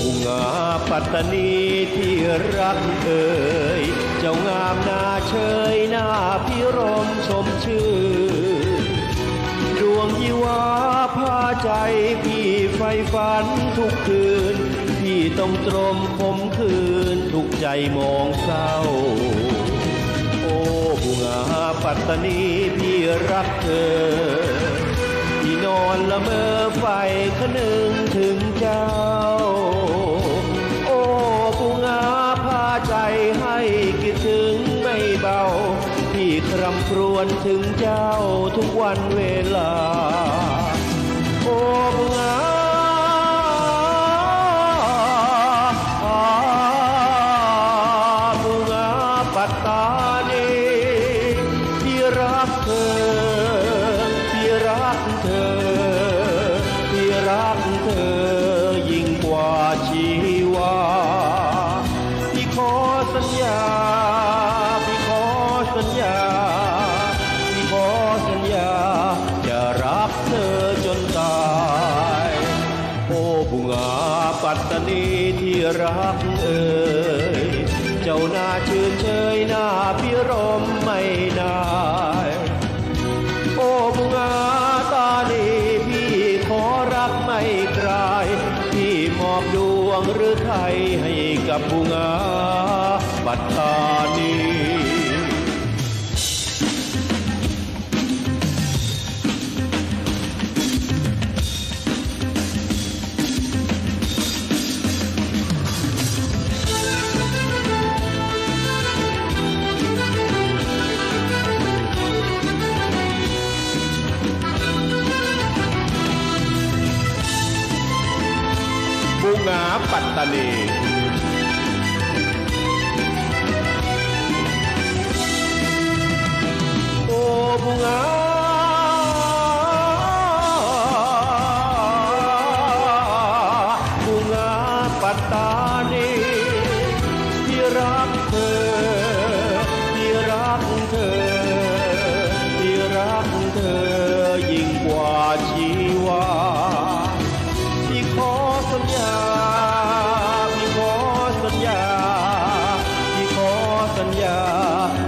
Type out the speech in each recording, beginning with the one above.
บุงาปัตตานีที่รักเอ่ยเจ้างามนาเชยหน้าพิรมชมชื่อ ดวงยิวาพาใจพี่ไฟฝันทุกคืน พี่ต้องตรมคมคืนทุกใจมองเศร้า โอ้บุงาปัตตานีพี่รักเธอที่นอนละเมอไฟคนึงถึงเจ้า ครำครวญถึงเจ้าทุกวันเวลา โอ้ปูงาปูงาปัตตานีพี่รักเธอพี่รักเธอพี่รักเธอ ยิ่งกว่าชีวาพี่ขอสัญญา ตตานีที่รักเอ่ยเจ้าหน้าชื่นเชยหน้าพิรมไม่นายโอ้บุงาตาดีพี่ขอรักไม่กลายพี่มอบดวงหรือไทยให้กับบุงาปัตตานี บุงาปัตตานีโอ้บุงาบุงาปัตตา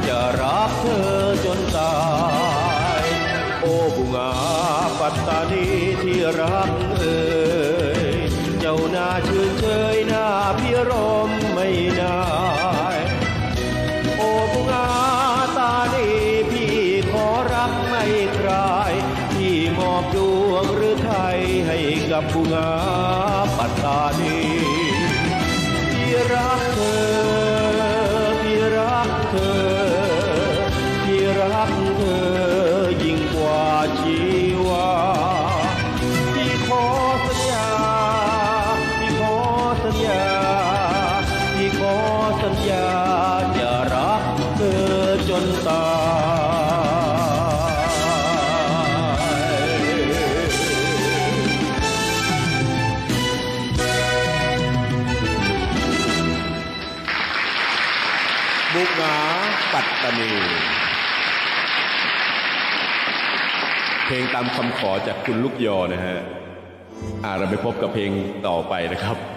จะรักเธอจนตาย โอ้บุงาปัตตานีที่รักเอ่ยเจ้าหน้าชื่นเชยหน้าพี่รมไม่นายโอ้บุงาตาดีพี่ขอรักไม่ใคลายพี่มอบดวงหรือไทยให้กับบุงาปัตตานีพี่รักเธอ สัญญาจะรักเธอจนตายบุกงาปัตตานีเพลงตามคำขอจากคุณลูกยอนะฮะอ่าเราไปพบกับเพลงต่อไปนะครับ